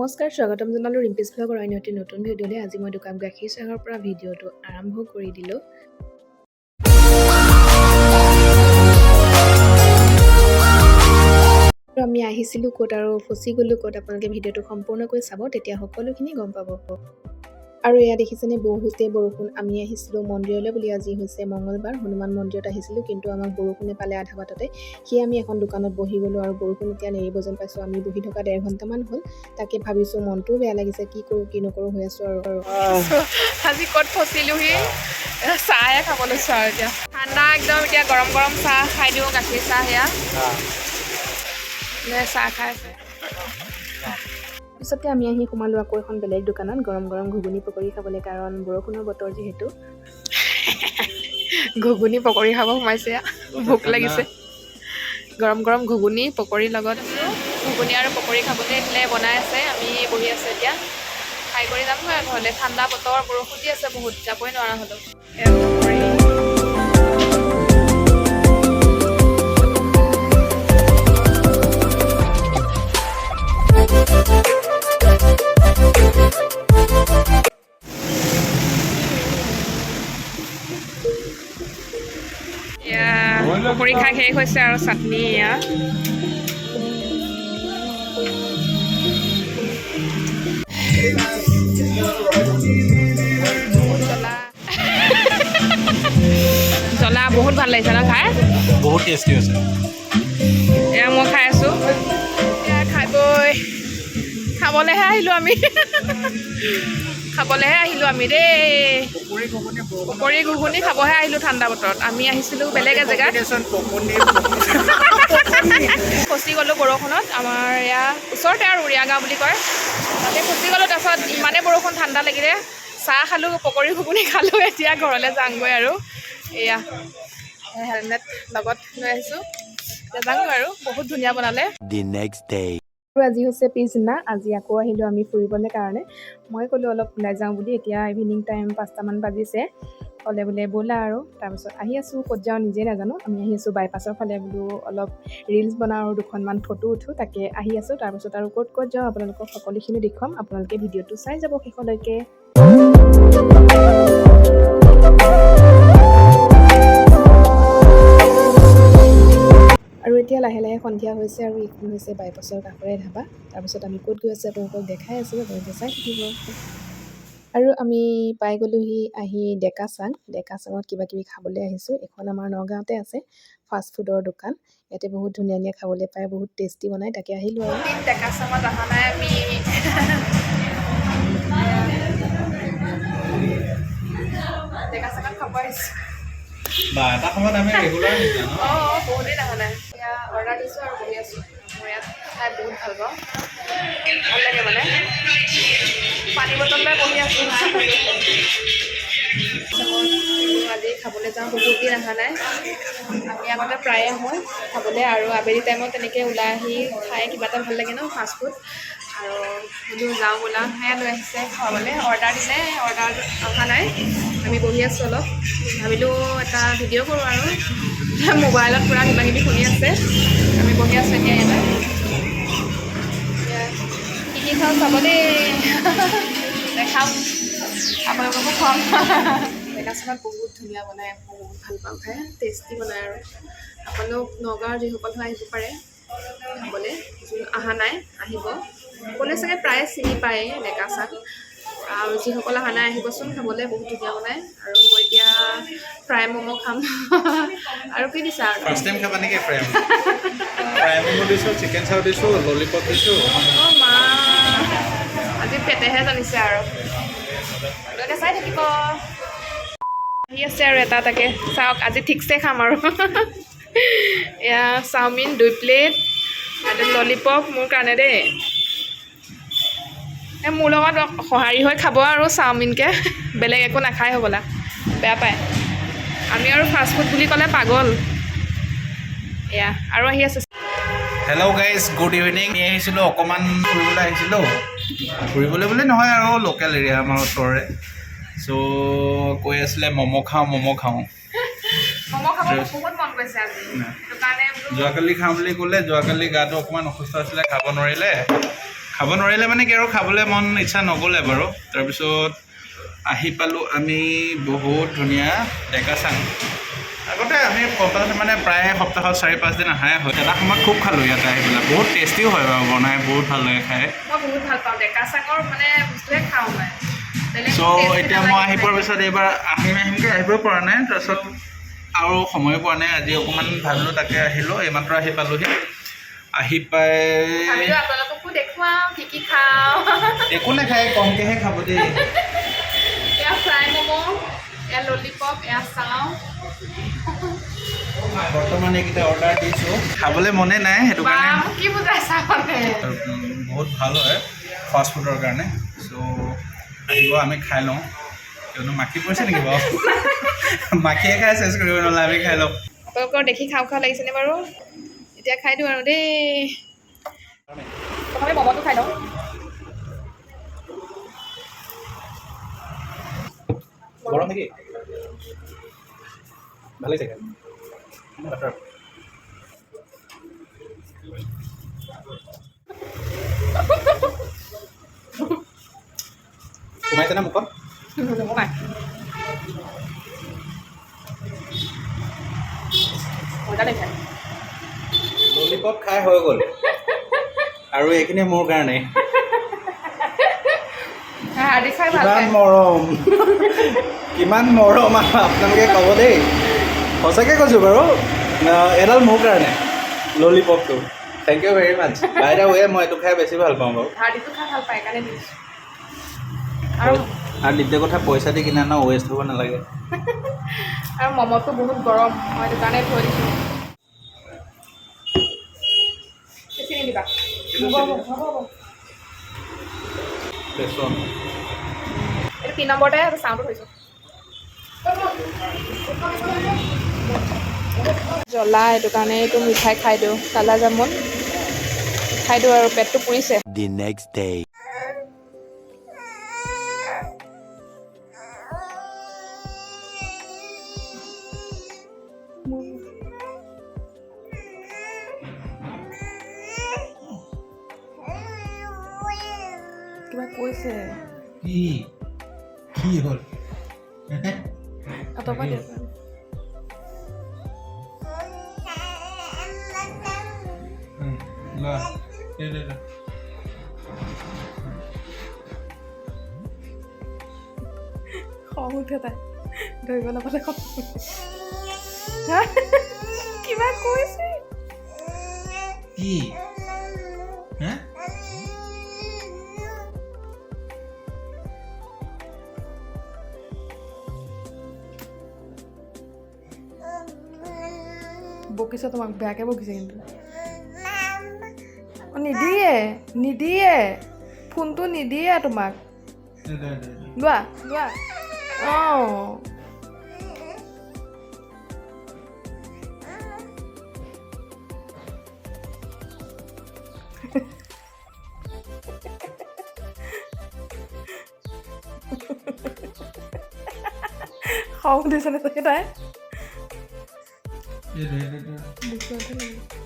নমস্কাৰ স্বাগতম জনালোঁ ৰিম্পিছ ব্লগৰ অন্য এটি নতুন ভিডিঅ'লৈ। আজি মই দোকান গাখীৰ চাহৰ পৰা ভিডিঅ'টো আৰম্ভ কৰি দিলোঁ। আমি আহিছিলোঁ ক'ত আৰু ফচি গ'লোঁ ক'ত। আপোনালোকে ভিডিঅ'টো সম্পূৰ্ণকৈ চাব তেতিয়া সকলোখিনি গম পাব। আৰু এয়া দেখিছেনে বহুতে বৰষুণ আমি আহিছিলোঁ মন্দিৰলৈ বুলি আজি হৈছে মঙলবাৰ। হনুমান মন্দিৰত আহিছিলোঁ কিন্তু আমাক বৰষুণে পালে আধা বাটতে। সেয়ে আমি এখন দোকানত বহি গ'লোঁ আৰু বৰষুণ এতিয়া নেৰিব যেন পাইছোঁ। আমি বহি থকা ডেৰ ঘণ্টামান হ'ল তাকে ভাবিছোঁ মনটোও বেয়া লাগিছে কি কৰোঁ কি নকৰোঁ হৈ আছোঁ আৰু। আৰু আজি ক'ত ফচিলোহি? চাহে খাব লৈছোঁ আৰু এতিয়া। ঠাণ্ডা একদম এতিয়া গৰম গৰম চাহ খাই দিওঁ গাখীৰ চাহ সেয়া। চাহ খাই আছে? পিছতে আমি আহি সোমালোঁ আকৌ এখন বেলেগ দোকানত গৰম গৰম ঘুগুনি পকৰি খাবলৈ কাৰণ বৰষুণৰ বতৰ যিহেতু। ঘুগুনি পকৰি খাব সোমাইছে। ভোক লাগিছে। গৰম গৰম ঘুগুনি পকৰিৰ লগত ঘুগুনি আৰু পকৰি খাবলৈ দিলে বনাই আছে আমি বহি আছোঁ এতিয়া। খাই কৰি যামগৈ আৰু ঘৰলৈ। ঠাণ্ডা বতৰ বৰষুণ দি আছে বহুত যাবই নোৱাৰা হ'লোঁ। এয়া খাই শেষ হৈছে আৰু চাটনি এয়া। জ্বলা জ্বলা বহুত ভালো লাগিছে ন খাই? বহুত টেষ্টি হৈছে। এয়া মই খাই আছোঁ। এয়া খাই বৈ। খাবলৈহে আহিলোঁ আমি। খাবলৈহে আহিলোঁ আমি দেই। পকৰি ঘুগুনি খাবহে আহিলোঁ ঠাণ্ডা বতৰত। আমি আহিছিলোঁ বেলেগ এজেগাত। ফচি গ'লোঁ বৰষুণত। আমাৰ এয়া ওচৰতে আৰু উৰিয়া গাঁও বুলি কয়। তাতে ফচি গ'লোঁ তাৰপিছত ইমানেই বৰষুণ ঠাণ্ডা লাগিলে। চাহ খালোঁ পকৰি ঘুগুনি খালোঁ এতিয়া ঘৰলৈ যামগৈ আৰু। এয়া হেলমেট লগত লৈ আহিছোঁ। যামগৈ আৰু বহুত ধুনীয়া বনালে. আৰু আজি হৈছে পিছদিনা আজি আকৌ আহিলোঁ আমি ফুৰিবলৈ কাৰণে। মই ক'লোঁ অলপ ওলাই যাওঁ বুলি এতিয়া ইভিনিং টাইম পাঁচটামান বাজিছে। ক'লে বোলে ব'লা আৰু। তাৰপিছত আহি আছোঁ ক'ত যাওঁ নিজে নাজানো। আমি আহি আছোঁ বাইপাছৰ ফালে বোলো অলপ ৰিলচ বনাওঁ আৰু দুখনমান ফটো উঠোঁ তাকে আহি আছোঁ। তাৰপিছত আৰু ক'ত ক'ত যাওঁ আপোনালোকক সকলোখিনি দেখুৱাম। আপোনালোকে ভিডিঅ'টো চাই যাব শেষলৈকে। এতিয়া লাহে লাহে সন্ধিয়া হৈছে আৰু এইখন হৈছে বাইপাছৰ কাষৰে ধাবা। তাৰপিছত আমি ক'ত গৈ আছোঁ আপোনালোকক দেখাই আছোঁ আপোনালোকে চাই থাকিব। আৰু আমি পাই গ'লোহি আহি ডেকাচাং ডেকাচাঙত কিবা কিবি খাবলৈ আহিছোঁ। এইখন আমাৰ নগাঁৱতে আছে ফাষ্ট ফুডৰ দোকান। ইয়াতে বহুত ধুনীয়া ধুনীয়া খাবলৈ পায় বহুত টেষ্টি বনায় তাকে আহিলোঁ আৰু। দিন ডেকা চামত অহা নাই আমি। ডেকা চামত খাব আহিছোঁ। বা এটা সময়ত আমি ৰেগুলাৰ অঁ অঁ বহুত দিন অহা নাই। অৰ্ডাৰ দিছোঁ আৰু বহি আছোঁ। মই ইয়াত খাই বহুত ভাল পাওঁ। ভাল লাগে মানে। পানী বটল লৈ বহি আছোঁ। আজি খাবলৈ যাওঁ বহুত দিন অহা নাই। আমি আগতে প্ৰায়ে আহোঁ খাবলৈ আৰু আবেলি টাইমত তেনেকৈ ওলাই আহি খাই কিবা এটা ভাল লাগে ন ফাষ্ট ফুড আৰু বোলো যাওঁ বোলা। সেয়া লৈ আহিছে খাবলৈ অৰ্ডাৰ দিলে। অৰ্ডাৰ অহা নাই। আমি বহি আছোঁ অলপ। ভাবিলোঁ এটা ভিডিঅ' কৰোঁ আৰু। মোবাইলত পূৰা কিবা কিবি শুনি আছে। আমি বহি আছোঁ এতিয়া ইয়াতে। কি কি খাওঁ চাব দেই দেখাম। আপোনালোককো খুৱাম। মেকাচনত বহুত ধুনীয়া বনায় বহুত ভাল পাওঁ খাই। টেষ্টি বনায় আৰু। আপোনালোক নগাঁৱৰ যিসকল হয় আহিব পাৰে। খাবলৈ। যোন অহা নাই। আহিব। সকলোৱে চাগে প্ৰায়ে চিনি পায়েই ডেকা চাক। আৰু যিসকল অহা নাই আহিবচোন খাবলৈ বহুত ধুনীয়া বনায় আৰু মই এতিয়া ফ্ৰাই ম'ম' খাম। আৰু কি দিছা? আৰু ফাৰ্ষ্ট টাইম খাবা নেকি ফ্ৰাই ফ্ৰাই ম'ম' দিছোঁ চিকেন চাও দিছোঁ ললিপপ দিছোঁ। অঁ মা আজি পেটেহে জানিছে আৰু। আপোনালোকে চাই থাকিব। আহি আছে আৰু এটা এটাকে চাওক আজি ঠিকছে খাম আৰু। এয়া চাওমিন দুই প্লেট আৰু ললিপপ মোৰ কাৰণে দেই। মোৰ লগত সঁহাৰি হৈ খাব আৰু চাওমিনকে। বেলেগ একো নাখায় হ'বলা। বেয়া পায়। আমি আৰু ফাষ্ট ফুড বুলি ক'লে পাগল। এয়া আৰু আহি আছে। হেল্ল' গাইজ গুড ইভিনিং আমি আহিছিলোঁ অকণমান ফুৰিবলৈ আহিছিলোঁ। ফুৰিবলৈ বুলি নহয় আৰু লোকেল এৰিয়া আমাৰ ওচৰৰে। চ' কৈ আছিলে ম'ম' খাওঁ ম'ম' খাওঁ। যোৱাকালি খাওঁ বুলি ক'লে যোৱাকালি গাটো অকণমান অসুস্থ আছিলে খাব নোৱাৰিলে। খাব নোৱাৰিলে মানে কি আৰু খাবলৈ মন ইচ্ছা নগ'লে বাৰু। তাৰপিছত আহি পালোঁ আমি বহুত ধুনীয়া ডেকাচাং আগতে আমি সপ্তাহত মানে প্ৰায় সপ্তাহত চাৰি পাঁচদিন অহাই হয়। এটা সময়ত খুব খালোঁ ইয়াতে আহি পেলাই। বহুত টেষ্টিও হয় বাৰু বনাই বহুত ভাল লাগে খাই। ডেকা চ' এতিয়া মই আহি পোৱাৰ। পিছত এইবাৰ আহিম আহিমকৈ আহিবই পৰা নাই। তাৰপিছত আৰু সময় পোৱা নাই। আজি অকণমান ভাবিলোঁ তাকে আহিলোঁ। এইমাত্ৰ আহি পালোঁহি। আহি পাই আপোনালোককো দেখুৱাওঁ কি কি খাওঁ। একো নাখায় কমকৈহে খাব দেই। এয়া ফ্ৰাই ম'ম' এয়া ললিপপ এয়া চাওঁ। বৰ্তমান এইকেইটা অৰ্ডাৰ দিছোঁ। খাবলৈ মনে নাই সেইটো কাৰণে। কি বুজাইছা মানে? বহুত ভালো হয় ফাষ্ট ফুডৰ কাৰণে। চ' আহিব আমি খাই লওঁ। কিয়নো মাখি পৰিছে নেকি বাৰু? মাখিয়ে খাই চেচ কৰিব নহ'লে আমি খাই লওঁ। আপোনালোকৰ দেখি খাওঁ খাওঁ লাগিছেনে বাৰু? এতিয়া খাই দিওঁ আৰু দেই প্ৰথমে ম'ম'টো খাই লওঁ গৰম নেকি ভালেই চাগে সোমাইছেনে মুখত ম'ম' খাই মজা লাগিছে ললিপপ খাই হৈ গ'ল। আৰু এইখিনি মোৰ কাৰণে। কিমান মৰম। কিমান মৰম আপোনালোকে ক'ব দেই। সঁচাকৈ কৈছোঁ বাৰু। এডাল মোৰ কাৰণে ললিপপটো। Thank you very much by the way মই এইটো খাই বেছি ভাল পাওঁ বাৰু। আৰু দ্বিতীয় কথা পইচা দি কিনা ন ৱেষ্ট হ'ব নালাগে। আৰু ম'ম'টো বহুত গৰম মই সেইটো কাৰণে থৈ দিছোঁ। তিনি নম্বৰতে চাউণ্ডটো থৈছোঁ জ্বলা এইটো কাৰণে এইটো মিঠাই খাই দিওঁ কালা জামুন। খাই দিওঁ আৰু পেটটো পুৰিছে। The next day. কিবা কৈছে কি কি হ'ল আঁতৰপৰা দিয়া লোৱা দে দে দে। খং উঠে তাই ধৰিব নাপালে খং হা? কিবা কৈছে? কি? বকিছে তোমাক বেয়াকৈ বকিছে কিন্তু অ, নিদিয়ে নিদিয়ে ফোনটো নিদিয়ে তোমাক দে দে দে লোৱা লোৱা অঁ খং উঠিছে নে চাগে তাই দে দে দে দে দুখতে লাগিলে